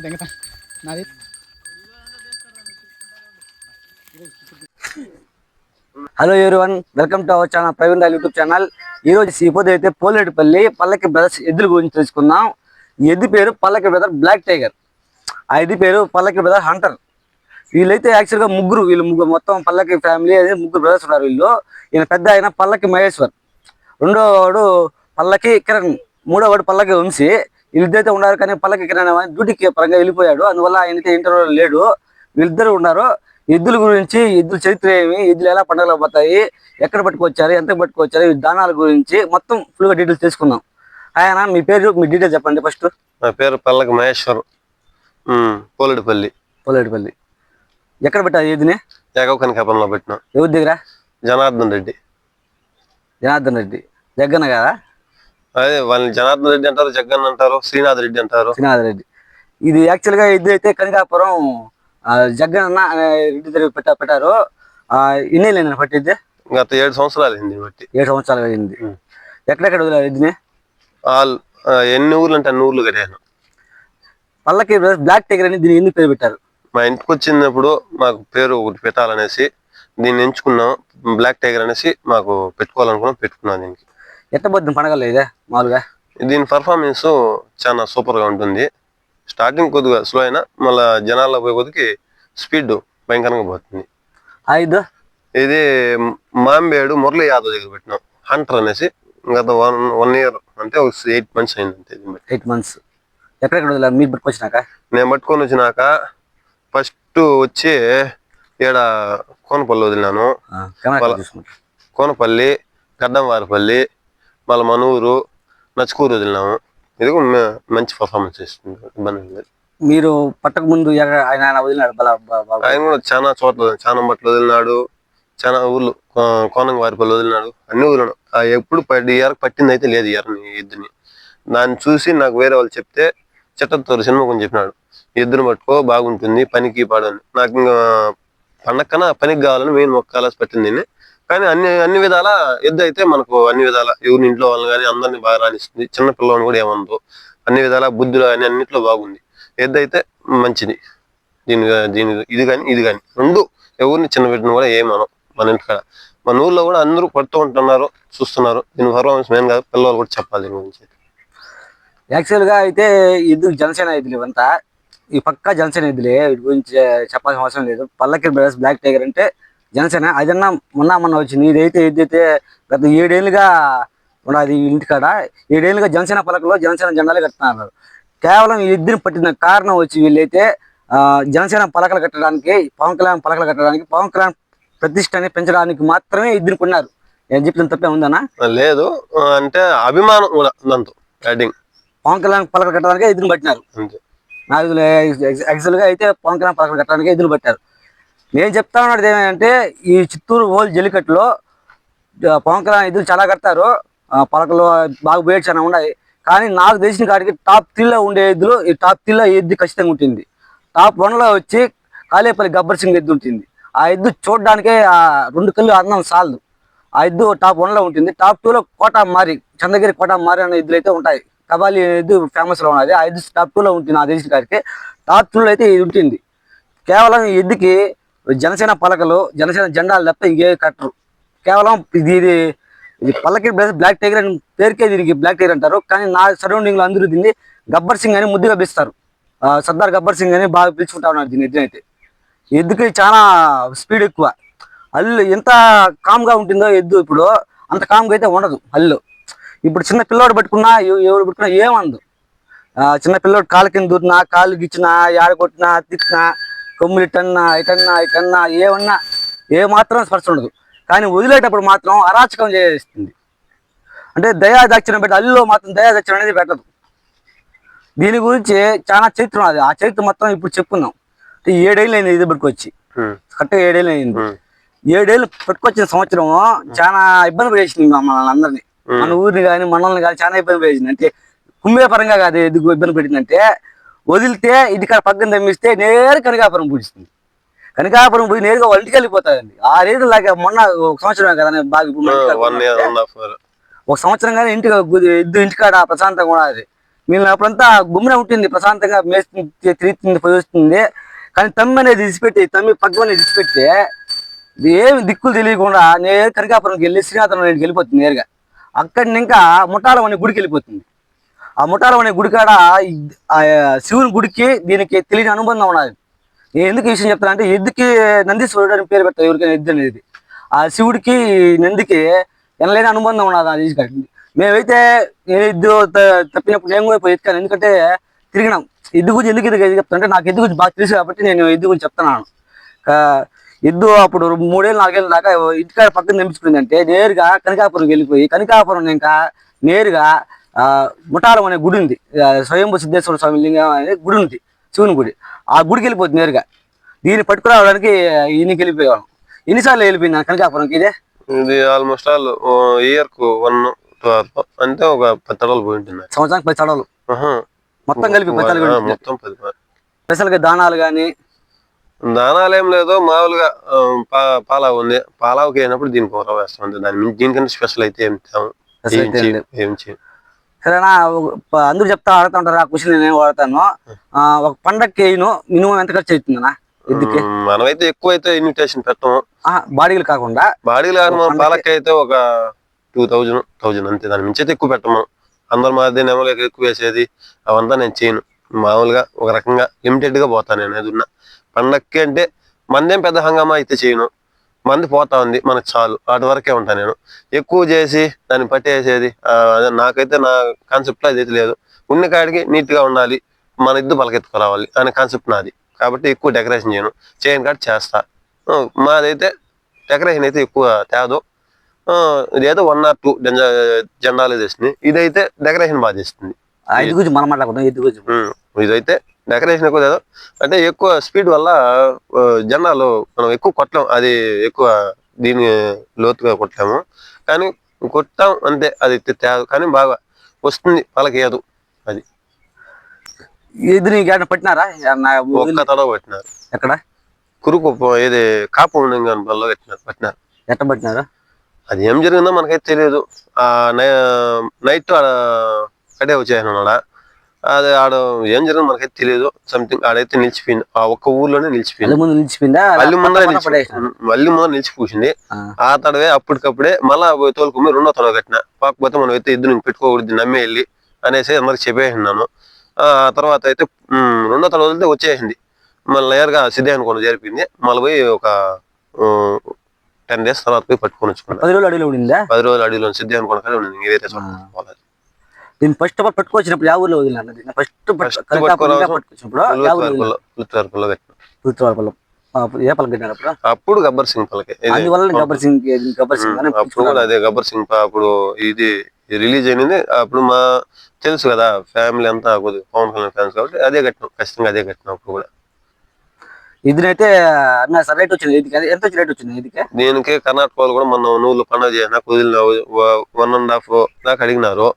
ఓడ వచ్చి దెంగత. నాది. Hello one welcome to our channel Praveen Royal YouTube channel ఈ రోజు ఈ పొద్దు అయితే పోలేటిపల్లి పల్లకి బ్రదర్స్ ఎద్దుల గురించి తెలుసుకుందాం. ఈ ఎద్దు పేరు పల్లకి బ్రదర్ బ్లాక్ టైగర్. ఆ ఎద్దు పేరు పల్లకి బ్రదర్ హంటర్. వీళ్ళైతే యాక్చువల్గా ముగ్గురు వీళ్ళు ముగ్గురు మొత్తం పల్లకి ఫ్యామిలీ అదే ముగ్గురు బ్రదర్స్ ఉన్నారు వీళ్ళు. ఈయన పెద్ద ఆయన పల్లకి మహేశ్వర్. రెండో వాడు పల్లకి కిరణ్ మూడో వాడు పల్లకి వంశీ. వీళ్ళిద్దరైతే ఉన్నారు కానీ పల్లకి కిరణ్ డ్యూటీకి పరంగా వెళ్ళిపోయాడు. అందువల్ల ఆయనైతే ఇంటర్వ్యూలో లేడు. వీళ్ళిద్దరు ఉన్నారు. ఎద్దుల గురించి ఎద్దుల చరిత్ర ఏమి ఎద్దులు ఎలా పండుగలు పోతాయి ఎక్కడ పట్టుకొచ్చారు ఎంత పట్టుకొచ్చారు ఈ దానాల గురించి మొత్తం ఫుల్గా డీటెయిల్స్ తెలుసుకుందాం. ఆయన మీ పేరు మీ డీటెయిల్స్ చెప్పండి ఫస్ట్ నా పేరు పల్లకి మహేశ్వర్. పోలేడుపల్లి. పోలేటిపల్లి ఎక్కడ పెట్టారు ఏదిని ఏకవకని కపంలో పెట్టిన. ఎవరి దగ్గర? జనార్దన్ రెడ్డి. జనార్దన్ రెడ్డి. జగ్గన్న కదా అదే వాళ్ళని జనార్దన్ రెడ్డి అంటారు జగన్ అంటారు శ్రీనాథ్ రెడ్డి అంటారు. శ్రీనాథ్ రెడ్డి. ఇది యాక్చువల్గా ఇది అయితే కనకాపురం ఆ, జగ్గన్న అనే రెడ్డి పెట్టా పెట్టారు. లేని పట్టిద్ది గత ఏడు సంవత్సరాలు అయింది దీన్ని బట్టి ఏడు సంవత్సరాలు అయింది. ఎక్కడెక్కడ వదిలేదు ఆల్ ఆ, ఎన్ని ఊర్లు అంటే అన్ని ఊర్లు కట్టాను. పల్లకి బ్లాక్ టైగర్ అని దీని ఎందుకు పేరు పెట్టారు? మా ఇంటికి వచ్చినప్పుడు మాకు పేరు ఒకటి పెట్టాలనేసి దీన్ని ఎంచుకున్నాం బ్లాక్ టైగర్ అనేసి మాకు పెట్టుకోవాలనుకున్నాం పెట్టుకున్నాం దీనికి. ఎట్టబోద్ది పండగలు ఇదే మామూలుగా? దీని పర్ఫార్మెన్స్ చాలా సూపర్గా ఉంటుంది. స్టార్టింగ్ కొద్దిగా స్లో అయినా మళ్ళీ జనాల్లో పోయే కొద్దికి స్పీడ్ భయంకరంగా పోతుంది. ఐదు? ఇది మాంబేడు మురళీ యాదవ్ దగ్గర పెట్టినాం. హంటర్ అనేసి గత వన్ వన్ ఇయర్ అంటే ఒక ఎయిట్ మంత్స్ అయింది అంతే. ఎయిట్ మంత్స్ ఎక్కడెక్కడ మీరు పట్టుకొచ్చినాక? నేను పట్టుకొని వచ్చినాక ఫస్ట్ వచ్చి ఈడ కోనపల్లి వదిలినాను. కోనపల్లి గడ్డంవారిపల్లి మళ్ళీ మనూరు నచ్చుకూరు వదిలినాము. ఇది మంచి పర్ఫార్మెన్స్ ఇస్తుంది ఇబ్బంది లేదు మీరు పట్టక ముందు ఆయన వదిలినాడు ఆయన కూడా చాలా చోట్ల చాలా బట్టలు వదిలినాడు. చాలా ఊర్లు కోనంగ వారిపల్లి వదిలినాడు. అన్ని ఆ ఎప్పుడు పడి ఇయర్ పట్టింది అయితే లేదు ఇయర్ ఎద్దుని దాన్ని చూసి నాకు వేరే వాళ్ళు చెప్తే చెట్టత్తూరు సినిమా కొంచెం చెప్పినాడు. ఎద్దును పట్టుకో బాగుంటుంది పనికి పాడని నాకు ఇంకా కన్నా పనికి కావాలని మెయిన్ మొక్కాలని పట్టింది దీన్ని. కానీ అన్ని అన్ని విధాల ఎద్దు అయితే మనకు అన్ని విధాల ఎవరి ఇంట్లో వాళ్ళని కానీ అందరినీ బాగా రాణిస్తుంది. చిన్న పిల్లవాడిని కూడా ఏమందో అన్ని విధాల బుద్ధులు కానీ అన్నింటిలో బాగుంది. ఎద్దు అయితే మంచిది. దీని దీని ఇది కానీ ఇది కానీ రెండు ఎవరిని చిన్న పెట్టిన కూడా ఏమనం మన ఇంటికాడ మన ఊర్లో కూడా అందరూ పడుతూ ఉంటున్నారు చూస్తున్నారు. దీని పర్ఫార్మెన్స్ మెయిన్ కాదు పిల్లలు కూడా చెప్పాలి దీని గురించి యాక్చువల్గా అయితే ఎందుకు జనసేన ఇదిలు ఇవంతా. ఈ పక్క జనసేన ఇదిలే. వీటి గురించి చెప్పాల్సిన అవసరం లేదు. పల్లకి బ్రదర్స్ బ్లాక్ టైగర్ అంటే జనసేన అదన్నా మొన్న మొన్న వచ్చింది. ఇదైతే ఇదైతే గత ఏడేళ్ళుగా ఉన్నది ఇంటికాడ. ఏడేళ్ళుగా జనసేన పలకలో జనసేన జెండాలే కడుతున్నారు కేవలం ఈ ఇద్దరిని పట్టిన కారణం వచ్చి వీళ్ళైతే జనసేన పలకలు కట్టడానికి పవన్ కళ్యాణ్ పలకలు కట్టడానికి పవన్ కళ్యాణ్ ప్రతిష్టని పెంచడానికి మాత్రమే ఇద్దరు కొన్నారు. నేను చెప్పిన తప్పే ఉందన్నా? లేదు. అంటే అభిమానం కూడా దాంతో పవన్ కళ్యాణ్ పలకలు కట్టడానికి ఇద్దరు పట్టినారు. నాకు యాక్చువల్గా అయితే పవన్ కళ్యాణ్ పలకలు కట్టడానికి ఎదురు పెట్టారు. నేను చెప్తా ఉన్నది ఏమంటే ఈ చిత్తూరు ఓల్ జల్లికట్టులో పవన్ కళ్యాణ్ చాలా కడతారు. పలకలు బాగా పోయేది చాలా ఉన్నాయి. కానీ నాకు తెలిసిన కాడికి టాప్ త్రీలో ఉండే ఎద్దులు ఈ టాప్ త్రీలో ఎద్దు ఖచ్చితంగా ఉంటుంది టాప్ వన్లో వచ్చి కాలేపల్లి గబ్బర్ సింగ్ ఎద్దు ఉంటుంది ఆ ఎద్దు చూడడానికే ఆ రెండు కళ్ళు అన్నం సాలదు ఆ ఎద్దు టాప్ వన్లో ఉంటుంది టాప్ టూలో కోట మారి చంద్రగిరి కోట మారి అనే ఎద్దులు అయితే ఉంటాయి. కబాలి ఎద్దు ఫేమస్లో ఉన్నది. ఆ ఎద్దు టాప్ టూలో ఉంటుంది నాకు తెలిసిన కాడికి. టాప్ టూలో అయితే ఇది ఉంటుంది కేవలం ఈ ఎద్దుకి జనసేన పలకలు జనసేన జెండాలు తప్ప ఇంకే కట్టరు కేవలం ఇది ఇది ఇది పల్లకి బ్లాక్ టైగర్ అని పేరుకే దీనికి బ్లాక్ టైగర్ అంటారు. కానీ నా సరౌండింగ్లో అందరూ దీన్ని గబ్బర్ సింగ్ అని ముద్దుగా పిలుస్తారు. సర్దార్ గబ్బర్ సింగ్ అని బాగా పిలుచుకుంటా ఉన్నారు దీని ఎద్దునైతే ఎద్దుకి చాలా స్పీడ్ ఎక్కువ. అల్లు ఎంత కామ్గా ఉంటుందో ఎద్దు ఇప్పుడు. అంత కామ్గా అయితే ఉండదు అల్లు ఇప్పుడు చిన్న పిల్లోడు పట్టుకున్నా ఎవరు పట్టుకున్నా ఏమందు చిన్న పిల్లోడు కాలు కింద దూరినా కాలు గిచ్చినా యాడ కొట్టినా తిట్టినా కొమ్ములు ఇటన్నా ఇటన్నా ఇటన్నా ఏమన్నా ఏ మాత్రం స్పర్శ ఉండదు. కానీ వదిలేటప్పుడు మాత్రం అరాచకం చేస్తుంది. అంటే దయా దక్షిణం పెట్టి అల్లులో మాత్రం దయా దక్షిణం అనేది పెట్టదు. దీని గురించి చాలా చరిత్ర ఉన్నది. ఆ చరిత్ర మొత్తం ఇప్పుడు చెప్పుకుందాం. అంటే ఏడేళ్ళు అయింది ఇది పట్టుకొచ్చి కరెక్ట్గా ఏడేళ్ళు అయింది. ఏడేళ్ళు పట్టుకొచ్చిన సంవత్సరం చాలా ఇబ్బంది పడేసింది మమ్మల్ని అందరినీ. మన ఊరిని కానీ మనల్ని కానీ చాలా ఇబ్బంది పడేసింది. అంటే కుమ్మే పరంగా కాదు ఎందుకు ఇబ్బంది పెట్టిందంటే వదిలితే ఇది ఇక్కడ పక్కన తమ్మిస్తే నేరు కనకాపురం పూజిస్తుంది. కనకాపురం పోయి నేరుగా వాళ్ళ ఇంటికి వెళ్ళిపోతాదండి ఆ రేటు లాగా మొన్న ఒక సంవత్సరం కదా బాగా ఒక సంవత్సరం కానీ ఇంటికి ఇద్దరు ఇంటికాడ ప్రశాంతంగా ఉన్నది మిగిలిన అప్పుడంతా గుమ్మిన ఉంటుంది ప్రశాంతంగా మేస్తుంది తిరుగుతుంది పోస్తుంది కానీ తమ్మి అనేది ఇచ్చిపెట్టి తమ్మి పగ్గం అనేది ఇది ఏమి దిక్కులు తెలియకుండా నేను కనకాపురంకి వెళ్ళి శ్రీనాథం వెళ్ళిపోతుంది నేరుగా. అక్కడి ఇంకా ముఠాలం అనే గుడికి వెళ్ళిపోతుంది. ఆ ముఠాలం అనే గుడి కాడ ఆ శివుని గుడికి దీనికి తెలియని అనుబంధం ఉన్నది. నేను ఎందుకు ఈ విషయం చెప్తాను అంటే ఎద్దుకి నందీశ్వరుడు అని పేరు పెడతారు ఎవరికైనా ఎద్దు అనేది. ఆ శివుడికి నందికి ఎనలేని అనుబంధం ఉన్నది అది కట్టింది మేమైతే నేను ఎద్దు త- తప్పినప్పుడు నేను కూడా పోయి ఎత్తుకాను ఎందుకంటే తిరిగినాం. ఎద్దు గురించి ఎందుకు ఎదుగు చెప్తాను అంటే నాకు ఎద్దు గురించి బాగా తెలుసు కాబట్టి నేను ఎద్దు గురించి చెప్తున్నాను. ఎద్దు అప్పుడు మూడేళ్ళు నాలుగేళ్ళ దాకా ఇంటికాడ పక్కన నింపించుకుంది అంటే నేరుగా కనకాపురం వెళ్ళిపోయి కనకాపురం ఇంకా నేరుగా ఆ, ముఠారం అనే గుడి ఉంది. స్వయంభూ సిద్ధేశ్వర స్వామి లింగం అనే గుడి ఉంది శివుని గుడి. ఆ గుడికి వెళ్ళిపోతుంది నేరుగా. దీన్ని పట్టుకురావడానికి ఈయనకి వెళ్ళిపోయాను ఎన్నిసార్లు వెళ్ళిపోయింది కనకాపురంకి ఇదే? ఇది ఆల్మోస్ట్ ఆల్ ఇయర్కు వన్ అంటే ఒక పది తడవలు పోయి ఉంటుంది సంవత్సరానికి పది చడవలు ఆహా. మొత్తం కలిపి పది తడవలు మొత్తం పది స్పెషల్గా దానాలు కానీ దానాలు ఏం లేదు మామూలుగా పాలావు ఉంది. పాలావుకి అయినప్పుడు దీనికి కూర వేస్తాం దాని దీనికంటే స్పెషల్ అయితే ఏం తేము. ఏం చేయం. సరేనా? అందరూ చెప్తా ఆడుతూ ఉంటారు ఆ క్వశ్చన్ నేను వాడతాను. ఆ, ఒక పండక్కి అయిను మినిమం ఎంత ఖర్చు అవుతుందన్నా ఎద్దుకి మనమైతే ఎక్కువ అయితే ఇన్విటేషన్ పెట్టము బాడీలు కాకుండా? బాడీలు పండక్కి- పాలకి అయితే ఒక టూ థౌజండ్ థౌజండ్ అంతే. దాని మించి అయితే ఎక్కువ పెట్టము. అందరి మాది నెమలకి ఎక్కువ వేసేది అవంతా నేను చేయను. మామూలుగా ఒక రకంగా లిమిటెడ్గా పోతాను నేను ఏదున్నా. పండక్కి అంటే మందేం పెద్ద హంగామా అయితే చేయను. మంది పోతా ఉంది మనకు చాలు. వాటి వరకే ఉంటాను నేను. ఎక్కువ చేసి దాన్ని పట్టేసేది నాకైతే నా కాన్సెప్ట్లో అదైతే లేదు. ఉన్న కాడికి నీట్గా ఉండాలి మన ఇద్దరు పలకెత్తుకురావాలి అనే కాన్సెప్ట్ నాది. కాబట్టి ఎక్కువ డెకరేషన్ చేయను. చేయని కాడ చేస్తా. మాదైతే డెకరేషన్ అయితే ఎక్కువ తేదు. ఆ, ఇదేదో వన్ ఆర్ టూ జెండాలు తెస్తుంది ఇదైతే డెకరేషన్ బాగా చేస్తుంది. ఆ ఎద్దు గురించి మనం మాట్లాడుకుందాం ఎద్దు గురించి ఉమ్, ఇదైతే డెకరేషన్ ఎక్కువ లేదు అంటే ఎక్కువ స్పీడ్ వల్ల ఆ, జెండాలు మనం ఎక్కువ కొట్టలేం. అది ఎక్కువ దీని లోతుగా కొట్టాము కానీ కొట్టాం అంతే అది తేదు. కానీ బాగా వస్తుంది. పలకేయదు. అది. నీకు ఏమైనా పట్టినారా? ఏమన్నా ఒక్క తడవ పెట్టినారు ఎక్కడ? కురుకు పో- ఇది కాపు బల్లో పెట్టినారు పెట్టినారు ఎట్ట పట్టినారు? అది ఏం జరిగిందో మనకైతే తెలియదు. ఆ నైట్ కడే వచ్చేసాను ఆడ అది ఆడ ఏం జరిగిందో మనకైతే తెలియదు సంథింగ్ ఆడైతే నిలిచిపోయింది. ఆ ఒక్క ఊర్లోనే నిలిచిపోయింది. ముందు నిలిచిపోయిందా? మళ్ళీ ముందర. నిలిచి మళ్ళీ ముందర నిలిచిపోసింది. ఆ. ఆ తడవే అప్పటికప్పుడే మళ్ళా పోయి తోలుకుని రెండో తడవ కట్టిన. కాకపోతే మనం అయితే ఇద్దరు పెట్టుకోకూడదు నమ్మే వెళ్ళి అనేసి అందరికి చెప్పేసినాను ఆ తర్వాత అయితే రెండో తడవ వదిలితే వచ్చేసింది. మళ్ళీ నేరుగా సిద్ధాన్ని కొన్ని జరిపింది. మళ్ళీ పోయి ఒక టెన్ డేస్ తర్వాత పోయి పట్టుకొని వచ్చుకున్నా పది రోజులు అడవిలో ఉండిందా? పది రోజులు అడవిలో సిద్ధాన్ని కొనకాలి ఉండింది. వేరే దీన్ని ఫస్ట్ ఆఫ్ ఆల్ పట్టుకొచ్చినప్పుడు యా ఊర్లో వదిలినారు దీన్ని ఫస్ట్ పట్టుకొచ్చినప్పుడు యా ఊర్లో ఏ అప్పుడు? అప్పుడు గబ్బర్ సింగ్ పలకే అందువల్ల గబ్బర్ సింగ్ గబ్బర్ సింగ్ అప్పుడు కూడా. అదే గబ్బర్ సింగ్ అప్పుడు ఇది రిలీజ్ అయినది. అప్పుడు మా తెలుసు కదా ఫ్యామిలీ అంతా కొద్దిగా పవన్ కళ్యాణ్ ఫ్యాన్స్ కాబట్టి అదే కట్టినాం. ఖచ్చితంగా అదే కట్టినాం అప్పుడు కూడా. ఇదినైతే అన్న సార్ రేట్ వచ్చింది ఇదికి? ఎంత వచ్చి రేట్ వచ్చింది ఇదికి? దీనికి కర్ణాటక వాళ్ళు కూడా మొన్న నువ్వులు పండుగ చేసిన కుదిలిన వన్ అండ్ హాఫ్ దాకా అడిగినారు.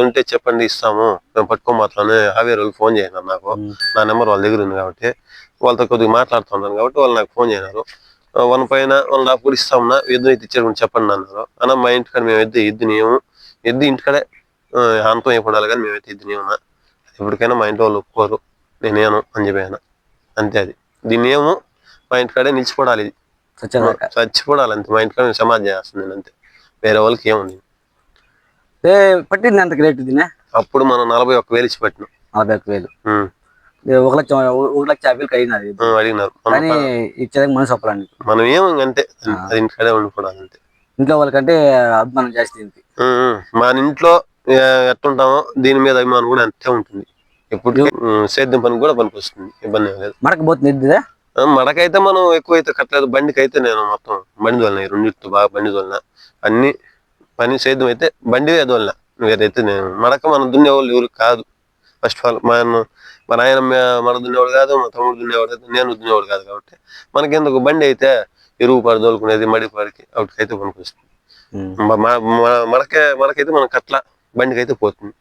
ఉంటే చెప్పండి ఇస్తాము. మేము పట్టుకోమాత్రమే హావేరు వాళ్ళు ఫోన్ చేసినారు నాకు. నా నెంబర్ వాళ్ళ దగ్గర ఉంది కాబట్టి. వాళ్ళతో కొద్దిగా మాట్లాడుతున్నాను కాబట్టి వాళ్ళు నాకు ఫోన్ చేసినారు. ఆ, వన్ పైన వన్ హాఫ్ కూడా ఇస్తామన్నా. ఎద్దు అయితే కొంచెం చెప్పండి అన్నారు. అన్న మా ఇంటికాడ మేము ఎద్దు ఎద్దు నీయము ఎద్దు ఇంటికాడే అంతం అయిపోవాలి కానీ మేమైతే ఎద్దు నీయమన్నా ఎప్పటికైనా మా ఇంటి వాళ్ళు ఒప్పుకోరు. నేనేను అని చెప్పాను అంతే అది. దీన్ని ఏమో మా ఇంటికాడే నిలిచిపోవాలి చచ్చిపోవాలి అంతే. మా ఇంటికాడ సమాధి చేస్తుంది నేను అంతే. వేరే వాళ్ళకి ఏముంది? పట్టింది ఎంత రేట్ దీని అప్పుడు మనం నలభై ఒక్క వేలు ఇచ్చి పెట్టినాం. నలభై ఒక్క వేలు. ఏ ఒక లక్ష ఒక లక్ష యాభై వేలు అడిగినారు. కానీ ఇచ్చేదానికి మనసు ఒప్పలండి మనం ఇంక అంతే అది ఇంటికాడే అంతే ఇంట్లో వాళ్ళకంటే అభిమానం జాస్తి దీనికి. ఉమ్. మన ఇంట్లో ఏ, ఎట్టుంటామో దీని మీద అభిమానం కూడా అంతే ఉంటుంది. ఎప్పుడు సేద్యం పని కూడా పనికి వస్తుంది ఇబ్బంది ఏం లేదు. మడకపోతుంది ఎద్దుదే ఆ, మడకైతే మనం ఎక్కువైతే కట్టలేదు. బండికి అయితే నేను మొత్తం బండి తోలిన రెండింటితో బాగా బండి తోలిన. అన్ని పని సేద్యం అయితే బండి తోలిన వేరైతే నేను మడక మనం దున్నేవాళ్ళు ఎవరు కాదు. ఫస్ట్ ఆఫ్ ఆల్ మా అన్న- మా నాయన మే- మన దున్నేవాడు కాదు మా తమ్ముడు దున్నేవాడు కాదు నేను దున్నేవాడు కాదు కాబట్టి మనకెందుకు బండి అయితే ఎరువు పడి తోలుకునేది మడి పడికి వాటికైతే పనికి వస్తుంది మ- మ- మ- మడకే మనకైతే మనం కట్ల బండికి అయితే పోతుంది.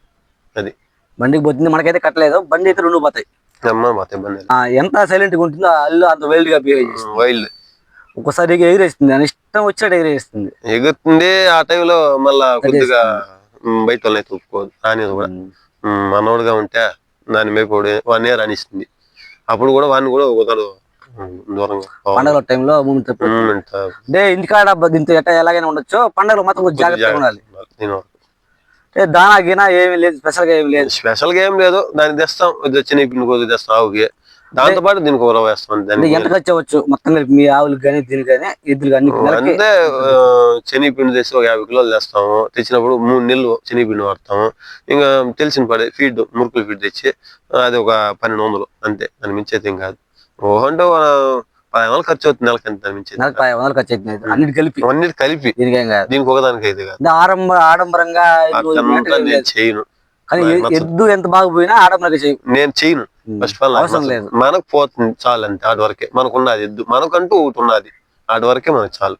అది. బండికి పోతుంది మనకైతే కట్టలేదు బండి అయితే రెండు పోతాయి. అమ్మ లేదు ఆ, ఎంత సైలెంట్గా ఉంటుందో అల్లు అంత వైల్డ్గా బిహేవ్ చేస్తుంది వైల్డ్ ఒక్కసారి ఎగిరేస్తుంది. అని ఇష్టం వచ్చినట్టు ఎగిరేస్తుంది. ఎగురుతుంది ఆ టైంలో మళ్ళా కొద్దిగా బయట వాళ్ళని అయితే ఒప్పుకోదు రానిది కూడా. ఉమ్, మనోడుగా ఉంటే దాని మేపోడు వన్ ఇయర్ అనిస్తుంది అప్పుడు కూడా వాడిని కూడా పోవాలి. పండగల టైంలో మూమెంట్ ఇంత అంటే ఇంటికాడ దీంతో ఎట్లా ఎలాగైనా ఉండొచ్చు. పండగలు మాత్రం కొంచెం జాగ్రత్తగా ఉండాలి. దీని గీనా ఏమీ లేదు. స్పెషల్గా ఏమీ లేదు. స్పెషల్గా ఏం లేదు. దాన్ని తెస్తాం. ఇది వచ్చి పిండి కొద్దిగా తెస్తాం ఆవుకి. దాంతో పాటు దీనికి కూర వేస్తాం ఎంత ఖర్చు అవ్వచ్చు? మొత్తం కలిపి మీ ఆవులకు కానీ దీనికి కానీ ఎద్దులు కానీ అంటే శనగపిండి తెచ్చి ఒక యాభై కిలోలు తెస్తాము. తెచ్చినప్పుడు మూడు నెలలు శనగపిండి వాడతాము. ఇంకా తెలిసిన పడే ఫీడ్ మురుకులు ఫీడ్ తెచ్చి అది ఒక పన్నెండు వందలు అంతే. దాని మించి అయితే ఏం కాదు. ఓ అంటే వందలు ఖర్చు అవుతుంది నెలకి అంతే నెలకు పది వందలు ఖర్చు అవుతుంది. అన్నిటి కలిపి? అన్నిటి కలిపి. దీనికి దీనికి ఒకదానికి అయితే కాదు. అంటే ఆడంబ ఆడంబరంగా. చేయను. కానీ. ఎద్దు ఎంత బాగా పోయినా ఆడంబరంగా నేను చేయను. ఫస్ట్ ఆఫ్ ఆల్ అవసరం లేదు. మనకు పోతుంది చాలు అంతే ఆటి వరకే. మనకు ఉన్నది ఎద్దు. మనకంటూ ఒకటి ఉన్నది ఆటి వరకే మనకు చాలు.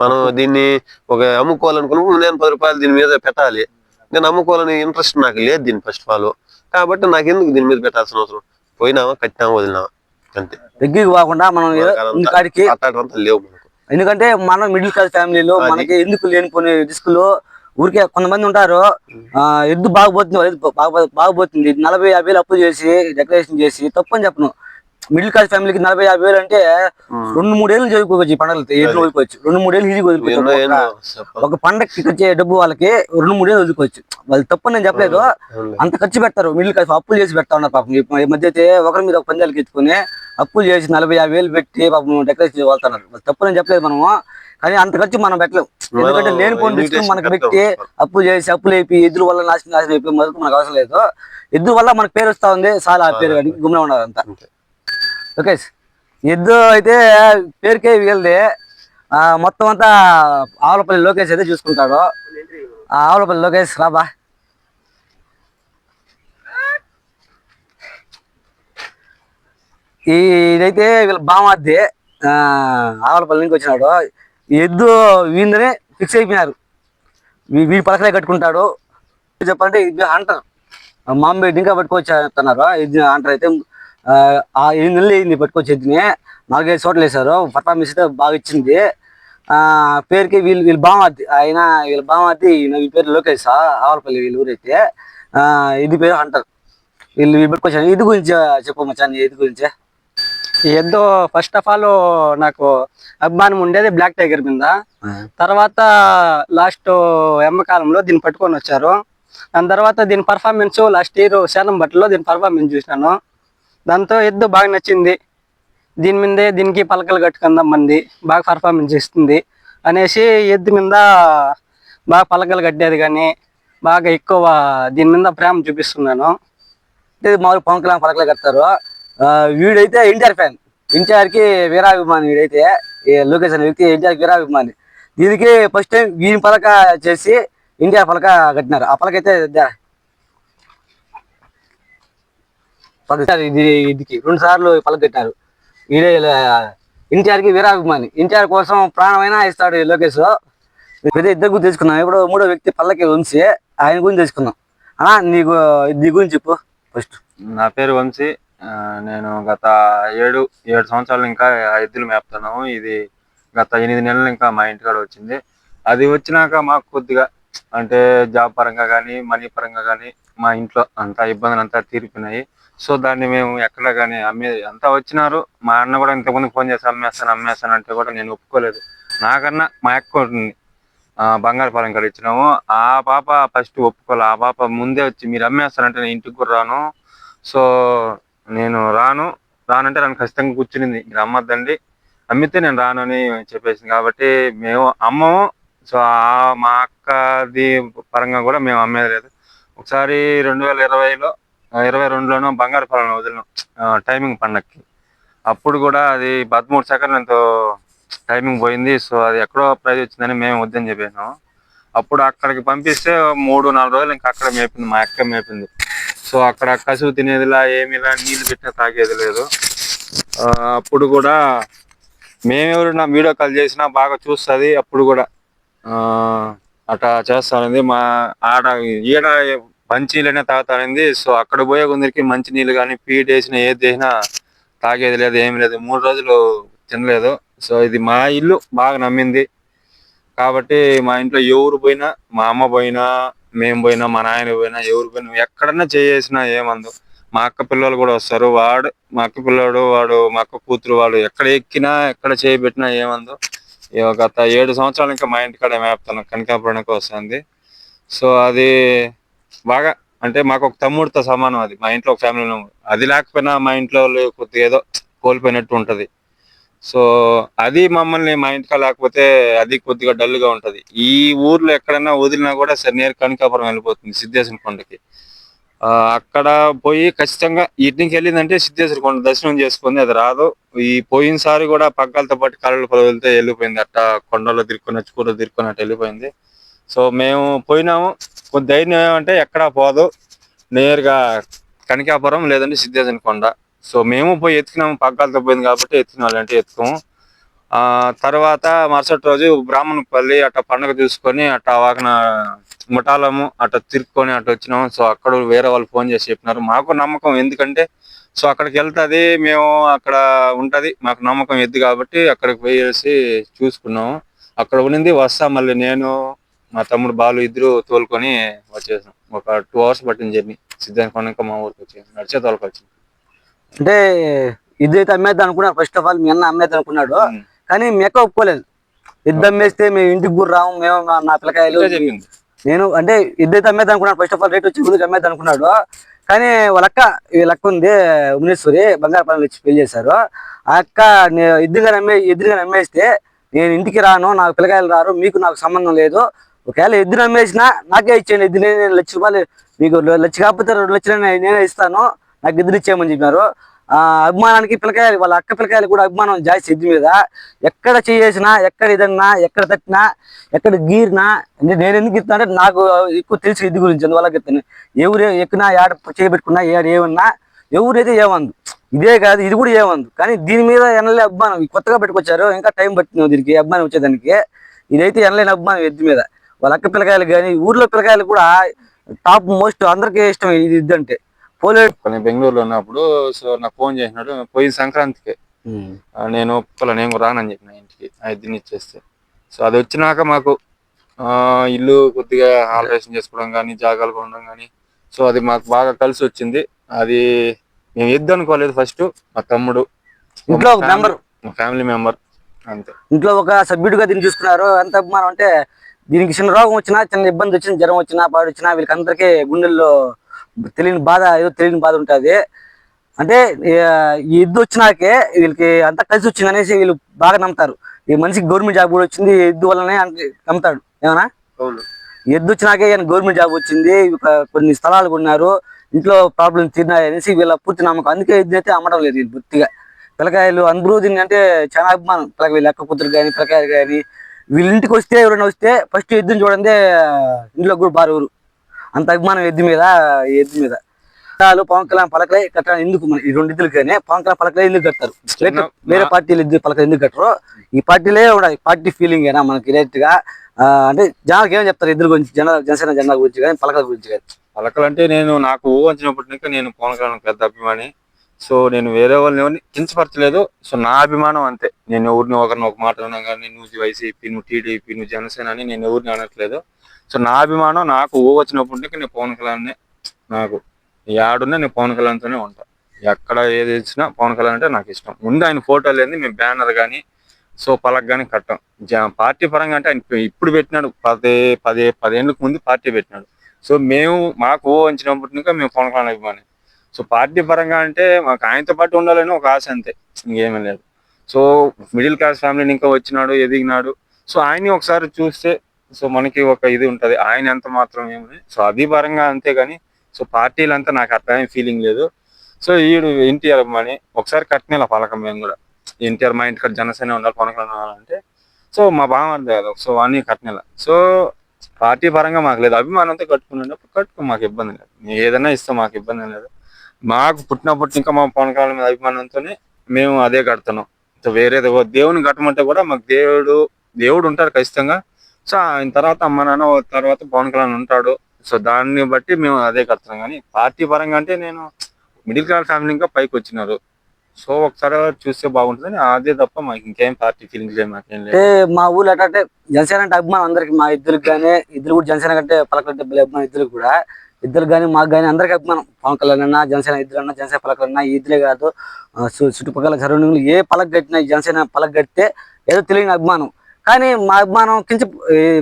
మనం దీన్ని ఒక అమ్ముకోవాలనుకున్నప్పుడు నేను పది రూపాయలు దీని మీద పెట్టాలి. నేను అమ్ముకోవాలని ఇంట్రెస్ట్ నాకు లేదు దీని ఫస్ట్ ఆఫ్ ఆల్ కాబట్టి నాకు ఎందుకు దీని మీద పెట్టాల్సిన అవసరం? పోయినామా కట్టినామా వదిలినామా? అంతే. దగ్గరికి పోకుండా మనం అట్లాంటివంతా లేవు మనకు. ఎందుకంటే మనం మిడిల్ క్లాస్ ఫ్యామిలీలో. మనకి ఎందుకు లేనిపోయిన రిస్కులు ఊరికే కొంతమంది ఉంటారు ఎద్దు బాగుపోతుంది బాగుపోతుంది నలభై యాభై వేలు అప్పు చేసి డెకరేషన్ చేసి తప్పు అని చెప్పను మిడిల్ క్లాస్ ఫ్యామిలీకి నలభై యాభై వేలు అంటే రెండు మూడేళ్ళు చదువుకోవచ్చు ఈ పండుగలు ఎద్దు వదులుకోవచ్చు రెండు మూడేళ్ళు ఈజీగా వదులుకోవచ్చు ఒక- పండగకి వచ్చే డబ్బు వాళ్ళకి రెండు మూడేళ్ళు వదులుకోవచ్చు వాళ్ళు తప్పు నేను చెప్పలేదు. అంత ఖర్చు పెడతారు. మిడిల్ క్లాస్ అప్పులు చేసి పెడతా ఉన్నారు పాపం. ఈ మధ్య అయితే ఒకరి మీద ఒక పందాలకి ఎత్తుకుని అప్పులు చేసి నలభై యాభై వేలు పెట్టి పాపం డెకరేషన్ వెళ్తున్నారు వాళ్ళు తప్పు నేను చెప్పలేదు మనము. కానీ అంత ఖర్చు మనం పెట్టలేం. ఎందుకంటే లేని పోనీ invitation మనకి. పెట్టి అప్పు చేసి అప్పులు అయిపోయి ఎదురు వల్ల నాశనం నాశనం అయిపోయి మొదలు మనకు అవసరం లేదు. ఎద్దు వల్ల మనకు పేరు వస్తా ఉంది చాలా ఆ పేరు కానీ గుమ్మ ఉండదు అంతా. ఓకే ఎద్దు అయితే పేరుకే వీళ్ళది ఆ, మొత్తం అంతా ఆవులపల్లి లోకేష్ అయితే చూసుకుంటాడు. ఆ ఆవులపల్లి లోకేష్ రాబా ఈ ఇదైతే వీళ్ళ బామాద్ది ఆవులపల్లి నుంచి వచ్చినాడు. ఎద్దు వీందనే ఫిక్స్ అయిపోయినారు. వీడి పలకలే కట్టుకుంటాడు. చెప్పాలంటే ఇది అంటారు మాంబేడ్ ఇంకా పట్టుకోవచ్చు అంటున్నారు ఇది అంటారు అయితే ఆ, ఎనిమిది నెలలు అయింది పట్టుకొచ్చి ఎద్దునే. నాలుగైదు చోట్ల వేశారు. పర్ఫార్మెన్స్ అయితే బాగా ఇచ్చింది. పేరుకి వీళ్ళు వీళ్ళు బామాద్ది ఆయన వీళ్ళ బామాద్ది వీళ్ళ పేరు లోకేష్ ఆవలపల్లి వీళ్ళ ఊరైతే. ఇది పేరు అంటారు. వీళ్ళు వీళ్ళు పట్టుకొచ్చారు. ఇది గురించి చెప్పమ్మా నీ ఇది గురించి. ఈ ఫస్ట్ ఆఫ్ ఆల్ నాకు అభిమానం ఉండేది బ్లాక్ టైగర్ మీద. తర్వాత లాస్ట్ ఎమ్మకాలంలో దీన్ని పట్టుకొని వచ్చారు. దాని తర్వాత దీని పర్ఫార్మెన్స్ లాస్ట్ ఇయర్ శాలం బట్టలో దీని పర్ఫార్మెన్స్ చూసినాను. దాంతో ఎద్దు బాగా నచ్చింది. దీని మీదే దీనికి పలకలు కట్టుకుందాం మంది బాగా పర్ఫార్మెన్స్ ఇస్తుంది అనేసి ఎద్దు మీద బాగా పలకలు కట్టేది కానీ బాగా ఎక్కువ దీని మీద ప్రేమ చూపిస్తున్నాను. అంటే మామూలు పవన్ కళ్యాణ్ పలకలే కడతారు. వీడైతే ఎన్టీఆర్ ఫ్యాన్. ఎన్టీఆర్కి వీరాభిమాని వీడైతే. లోకేష్ అనే వ్యక్తి ఎన్టీఆర్కి వీరాభిమాని. దీనికి ఫస్ట్ టైం వీని పలక చేసి ఎన్టీఆర్ పలక కట్టినారు. ఆ పలక అయితే ఇది ఇదికి రెండు సార్లు పలక కట్టినారు. వీడే ఎన్టీఆర్కి వీరాభిమాని. ఎన్టీఆర్ కోసం ప్రాణమైనా ఇస్తాడు ఈ లోకేష్. పెద్ద ఇద్దరు గురించి తెలుసుకున్నాం ఇప్పుడు మూడో వ్యక్తి పల్లకి ఉంచి ఆయన గురించి తెలుసుకున్నాం అన్నా నీకు నీ గురించి చెప్పు. ఫస్ట్ నా పేరు వంశీ. నేను గత ఏడు ఏడు సంవత్సరాలు ఇంకా ఎద్దులు మేపుతున్నాము. ఇది గత ఎనిమిది నెలలు ఇంకా మా ఇంటికాడ వచ్చింది. అది వచ్చినాక మాకు కొద్దిగా అంటే జాబ్ పరంగా కానీ మనీ పరంగా కానీ మా ఇంట్లో అంతా ఇబ్బందులు అంతా తీరిపోయినాయి. సో దాన్ని మేము ఎక్కడ కానీ అమ్మే అంతా వచ్చినారు. మా అన్న కూడా ఇంతకుముందు ఫోన్ చేసి అమ్మేస్తాను అమ్మేస్తాను అంటే కూడా నేను ఒప్పుకోలేదు. నాకన్నా మా అక్క ఉంటుంది. ఆ, బంగారు కాడ ఇచ్చినాము. ఆ పాప ఫస్ట్ ఒప్పుకోలే. ఆ పాప ముందే వచ్చి మీరు అమ్మేస్తారంటే నేను ఇంటికి కూడా రాను. సో నేను రాను. రానంటే నన్ను ఖచ్చితంగా కూర్చునింది మీరు అమ్మద్దండి అమ్మితే నేను రాను అని చెప్పేసింది కాబట్టి మేము అమ్మము. సో మా అక్కది పరంగా కూడా మేము అమ్మేది లేదు. ఒకసారి రెండు వేల ఇరవైలో ఇరవై రెండులోనో బంగారు పాలన వదిలినాం. టైమింగ్ పండక్కి. అప్పుడు కూడా అది పదమూడు సెకండ్లు ఎంతో టైమింగ్ పోయింది. సో అది ఎక్కడో ప్రైజ్ వచ్చిందని మేము వద్దని చెప్పాను అప్పుడు అక్కడికి పంపిస్తే మూడు నాలుగు రోజులు ఇంకా అక్కడ మేపింది మా అక్క మేపింది. సో అక్కడ కసువు తినేదిలా ఏమిలా నీళ్ళు పెట్టినా తాగేది లేదు. అప్పుడు కూడా మేమెవరైనా వీడియో కాల్ చేసినా బాగా చూస్తుంది అప్పుడు కూడా. అట్లా చేస్తానంది. మా ఆడ ఈడ మంచినీళ్ళనే తాగుతానంది. సో అక్కడ పోయే కొందరికి మంచి నీళ్ళు కానీ పీట్ వేసినా ఏది చేసినా తాగేది లేదు ఏమి లేదు. మూడు రోజులు తినలేదు. సో ఇది మా ఇల్లు బాగా నమ్మింది. కాబట్టి మా ఇంట్లో ఎవరు పోయినా మా అమ్మ పోయినా మేము పోయినా మా నాయన పోయినా ఎవరు పోయినా ఎక్కడన్నా చేసినా ఏమందు. మా అక్క పిల్లలు కూడా వస్తారు. వాడు మా అక్క పిల్లోడు వాడు మా అక్క కూతురు వాడు ఎక్కడ ఎక్కినా ఎక్కడ చేయబెట్టినా ఏమందో. గత ఏడు సంవత్సరాలు ఇంకా మా ఇంటికాడ మేపుతాను. కనకాపురానికి వస్తుంది. సో అది బాగా అంటే మాకు ఒక తమ్ముడితో సమానం అది. మా ఇంట్లో ఒక ఫ్యామిలీ అది లేకపోయినా మా ఇంట్లో కొద్దిగా ఏదో కోల్పోయినట్టు ఉంటుంది. సో అది మమ్మల్ని మా ఇంటికా లేకపోతే అది కొద్దిగా డల్గా ఉంటుంది. ఈ ఊర్లో ఎక్కడైనా వదిలినా కూడా సరే నేరు కనకాపురం వెళ్ళిపోతుంది సిద్ధేశ్వర కొండకి. అక్కడ పోయి ఖచ్చితంగా ఇంటికి వెళ్ళిందంటే సిద్ధేశ్వర కొండ దర్శనం చేసుకుంది అది రాదు. ఈ పోయినసారి కూడా పగ్గాలతో పాటు కళ్ళు వెళ్తే వెళ్ళిపోయింది. అట్ట కొండలో తిరుక్కొని కూర తిరుక్కొని అట్ట వెళ్ళిపోయింది. సో మేము పోయినాము. కొద్ది ధైర్యం ఏమంటే ఎక్కడా పోదు. నేరుగా కనికాపురం లేదంటే సిద్ధేశ్వర కొండ. సో మేము పోయి ఎత్తుకున్నాము పక్కలతో పోయింది కాబట్టి ఎత్తుకున్న వాళ్ళంటే ఎత్తుకోము. తర్వాత మరుసటి రోజు బ్రాహ్మణపల్లి అట్ట పండగ చూసుకొని అట్ట వాకన ముఠాలము అట్ట తిరుక్కొని అట్ట వచ్చినాము. సో అక్కడ వేరే వాళ్ళు ఫోన్ చేసి చెప్పినారు. మాకు నమ్మకం ఎందుకంటే సో అక్కడికి వెళ్తుంది మేము అక్కడ ఉంటుంది మాకు నమ్మకం ఎద్దు కాబట్టి అక్కడికి పోయేసి చూసుకున్నాము. అక్కడ ఉండింది వస్తా మళ్ళీ నేను మా తమ్ముడు బాలు ఇద్దరు తోలుకొని వచ్చేసాం ఒక టూ అవర్స్ పట్టింది జర్నీ. సిద్ధాంత కొనక మా ఊరికి వచ్చి నడిచే తోలుకొచ్చింది అంటే ఇద్దరైతే అమ్మేద్దాం అనుకున్నాడు. ఫస్ట్ ఆఫ్ ఆల్ మీ అన్న అమ్మేద్దాం అనుకున్నాడు. కానీ మీ అక్క ఒప్పుకోలేదు. ఇద్దరు అమ్మేస్తే మేము ఇంటికి కూడా రాము. మేము నా పిల్లకాయలు నేను అంటే ఇద్దరైతే అమ్మేద్దాం అనుకున్నాడు. ఫస్ట్ ఆఫ్ ఆల్ రేట్ వచ్చి ముందుకు అమ్మేద్దాం అనుకున్నాడు. కానీ వాళ్ళ అక్క వీళ్ళ అక్క ఉంది భువనేశ్వరి బంగారు పనులు వచ్చి పెళ్ళి చేశారు. ఆ అక్క ఇద్దరుగా నమ్మే ఇద్దరుగా నమ్మేస్తే నేను ఇంటికి రాను నాకు పిల్లకాయలు రారు మీకు నాకు సంబంధం లేదు. ఒకవేళ ఎద్దురు నమ్మేసినా నాకే ఇచ్చేయండి. ఎద్దు నేను లక్ష రూపాయలు మీకు లక్ష కాకపోతే రెండు లక్షలు నేనే ఇస్తాను. నాకు ఎదురు ఇచ్చేయమని చెప్పినారు. ఆ అభిమానానికి పిల్లకాయలు వాళ్ళ అక్క పిల్లకాయలు కూడా అభిమానం జాయి సిద్ధి మీద. ఎక్కడ చేసినా ఎక్కడ ఇదన్నా ఎక్కడ తట్టినా ఎక్కడ గీరినా అంటే నేను ఎందుకు ఇస్తున్నా అంటే నాకు ఎక్కువ తెలిసి ఇది గురించి అందువల్ల ఇస్తాను ఎవరు ఎక్కినా ఏడ చేయబెట్టుకున్నా ఏడ ఏమన్నా ఎవరైతే ఏమందు. ఇదే కాదు ఇది కూడా ఏమందు. కానీ దీని మీద ఎనలే అభిమానం. కొత్తగా పెట్టుకొచ్చారు ఇంకా టైం పట్టింది దీనికి అభిమానం వచ్చేదానికి. ఇదైతే ఎనలేని అభిమానం ఎద్దు మీద. వాళ్ళ అక్క పిల్లకాయలు కానీ ఊర్లో పిల్లకాయలు కూడా టాప్ మోస్ట్ అందరికీ ఇష్టం ఇది ఇద్దంటే. అంటే పోలే. కొన్ని బెంగళూరులో ఉన్నప్పుడు సో నాకు ఫోన్ చేసినాడు పోయిన సంక్రాంతికి. నేను ఒప్పుకోలే నేను రానని చెప్పిన ఇంటికి ఆ ఇద్దరిని ఇచ్చేస్తే. సో అది వచ్చినాక మాకు ఆ, ఇల్లు కొద్దిగా ఆల్టరేషన్ చేసుకోవడం కానీ జాగాలు కొనడం కానీ సో అది మాకు బాగా కలిసి వచ్చింది. అది మేము ఎద్దు అనుకోలేదు ఫస్ట్ మా తమ్ముడు ఇంట్లో ఒక member. మా ఫ్యామిలీ మెంబర్ అంతే. ఇంట్లో ఒక సభ్యుడిగా దీన్ని చూసుకున్నారు. ఎంత అభిమానం అంటే దీనికి చిన్న రోగం వచ్చినా చిన్న ఇబ్బంది వచ్చినా జ్వరం వచ్చినా పాడు వచ్చినా వీళ్ళకి అందరికీ గుండెల్లో తెలియని బాధ ఏదో తెలియని బాధ ఉంటుంది. అంటే ఈ- ఎద్దు వచ్చినాకే వీళ్ళకి అంతా కలిసి వచ్చింది అనేసి వీళ్ళు బాగా నమ్ముతారు. ఈ మనిషికి గవర్నమెంట్ జాబ్ కూడా వచ్చింది ఎద్దు వల్లనే అంటే నమ్ముతాడు. ఏమన్నా? ఎద్దు వచ్చినాకే ఈయన గవర్నమెంట్ జాబ్ వచ్చింది కొన్ని స్థలాలు కొన్నారు ఇంట్లో ప్రాబ్లం తీరినాయి అనేసి వీళ్ళ పూర్తి నమ్మకం. అందుకే ఎద్దు అయితే అమ్మడం లేదు వీళ్ళు పూర్తిగా. పిల్లకాయలు అందరూ దీన్ని అంటే చాలా అభిమానం. పిల్లకాయ వీళ్ళ అక్క కూతురు కానీ పిల్లకాయలు కానీ వీళ్ళ ఇంటికి వస్తే ఎవరైనా వస్తే ఫస్ట్ ఎద్దుని చూడండి ఇంట్లో కూడా బారు అంత అభిమానం ఎద్దు మీద ఎద్దు మీద. పథకాలు పవన్ కళ్యాణ్ పలకలే కట్టాలి ఎందుకు మన ఈ రెండు ఇద్దరు కానీ పవన్ కళ్యాణ్ పలకలే ఎందుకు కట్టారు వేరే- పార్టీలు ఇద్దరు పలకలు ఎందుకు కట్టరు? ఈ పార్టీలే ఉండాలి. పార్టీ ఫీలింగ్ అయినా మనకి డైరెక్ట్గా అంటే జనాలకు ఏం చెప్తారు? ఇద్దరు గురించి జన జనసేన జెండా గురించి కానీ పలకల గురించి కానీ. పలకలంటే నేను నాకు వచ్చినప్పటి నుంచి నేను పవన్ కళ్యాణ్ పెద్ద అభిమాని. సో నేను వేరే వాళ్ళని ఎవరిని కించపరచలేదు. సో నా అభిమానం అంతే. నేను ఎవరిని ఒకరిని ఒక మాట అన్నా కానీ నువ్వు వైసీపీ నువ్వు టీడీపీ నువ్వు జనసేన అని నేను ఎవరిని అనట్లేదు. సో నా అభిమానం నాకు ఊ వచ్చినప్పుడు నేను పవన్ కళ్యాణ్నే నాకు యాడున్నా నేను పవన్ కళ్యాణ్తోనే ఉంటా. ఎక్కడ ఏది ఇచ్చినా పవన్ కళ్యాణ్ అంటే నాకు ఇష్టం. ముందు ఆయన ఫోటో లేని మేము బ్యానర్ కానీ సో పలక్ కానీ కట్టాం. జా పార్టీ పరంగా అంటే ఆయన ఇప్పుడు పెట్టినాడు పదే పదే పదేళ్ళకు ముందు పార్టీ పెట్టినాడు. సో మేము మాకు ఊ వచ్చినప్పటికీ మేము పవన్ కళ్యాణ్ అభిమాని. సో పార్టీ పరంగా అంటే మాకు ఆయనతో పాటు ఉండాలని ఒక ఆశ అంతే ఇంకేమీ లేదు. సో మిడిల్ క్లాస్ ఫ్యామిలీని ఇంకా వచ్చినాడు ఎదిగినాడు. సో ఆయన్ని ఒకసారి చూస్తే సో మనకి ఒక ఇది ఉంటుంది. ఆయన ఎంత మాత్రం ఏమని సో అది పరంగా అంతే కానీ సో పార్టీలంతా నాకు అర్థమైన ఫీలింగ్ లేదు. సో ఈడు ఎన్టీఆర్ అభిమాని ఒకసారి కట్టిన పలకం మేము కూడా. ఎన్టీఆర్ మా ఇంటికాడ జనసేన ఉండాలి పవన్ కళ్యాణ్ సో మా బాగుంది కదా సో అన్ని కట్టిన. సో పార్టీ పరంగా మాకు లేదు. అభిమానంతో కట్టుకున్నప్పుడు కట్టుకో మాకు ఇబ్బంది లేదు. ఏదైనా ఇస్తాం మాకు ఇబ్బంది లేదు. మాకు పుట్టినప్పుడు ఇంకా మా పవన్ కళ్యాణ్ మీద అభిమానంతోనే మేము అదే కడుతున్నాం. సో వేరేది దేవుని కట్టమంటే కూడా మాకు దేవుడు దేవుడు ఉంటారు ఖచ్చితంగా. సో ఆయన తర్వాత అమ్మ నాన్న తర్వాత పవన్ కళ్యాణ్ ఉంటాడు. సో దాన్ని బట్టి మేము అదే కడుతున్నాం కానీ పార్టీ పరంగా అంటే నేను మిడిల్ క్లాస్ ఫ్యామిలీ ఇంకా పైకి వచ్చినారు. సో ఒకసారి చూస్తే బాగుంటుందని అదే తప్ప మాకు ఇంకేం పార్టీ ఫీలింగ్స్ మాకేం లేదు మా ఊళ్ళో అంటే జనసేన అంటే అభిమానం అందరికి మా ఇద్దరికి కానీ ఇద్దరు కూడా జనసేన కంటే పలకంటే డబ్బులు అభిమానం ఇద్దరు కూడా. ఇద్దరు కానీ మాకు కానీ అందరికి అభిమానం. పవన్ కళ్యాణ్ అన్న జనసేన ఇద్దరు అన్న జనసేన పలకలన్నా ఇద్దరే కాదు. చుట్టుపక్కల సరౌండింగ్లు ఏ పలక కట్టినా జనసేన పలక కడితే ఏదో తెలియని అభిమానం. కానీ మా అభిమానం కించ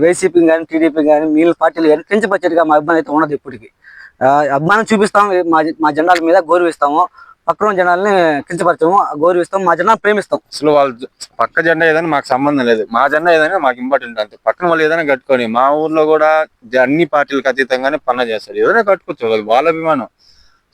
వైసీపీ కానీ టీడీపీ కానీ మిగిలిన పార్టీలు కానీ కించపచ్చేట్టుగా మా అభిమానం అయితే ఉండదు ఇప్పటికి. అభిమానం చూపిస్తాము మా మా జెండాల మీద గౌరవిస్తాము పక్కన జనాల్ని కించపరచము గౌరవిస్తాం మా జెండాను ప్రేమిస్తాం అసలు వాళ్ళు పక్క జెండా ఏదైనా మాకు సంబంధం లేదు. మా జెండా ఏదైనా మాకు ఇంపార్టెంట్ అంతే. పక్కన వాళ్ళు ఏదైనా కట్టుకొని మా ఊర్లో కూడా అన్ని పార్టీలకు అతీతంగానే పనులు చేస్తారు. ఏదైనా కట్టుకోవచ్చు వాళ్ళ అభిమానం.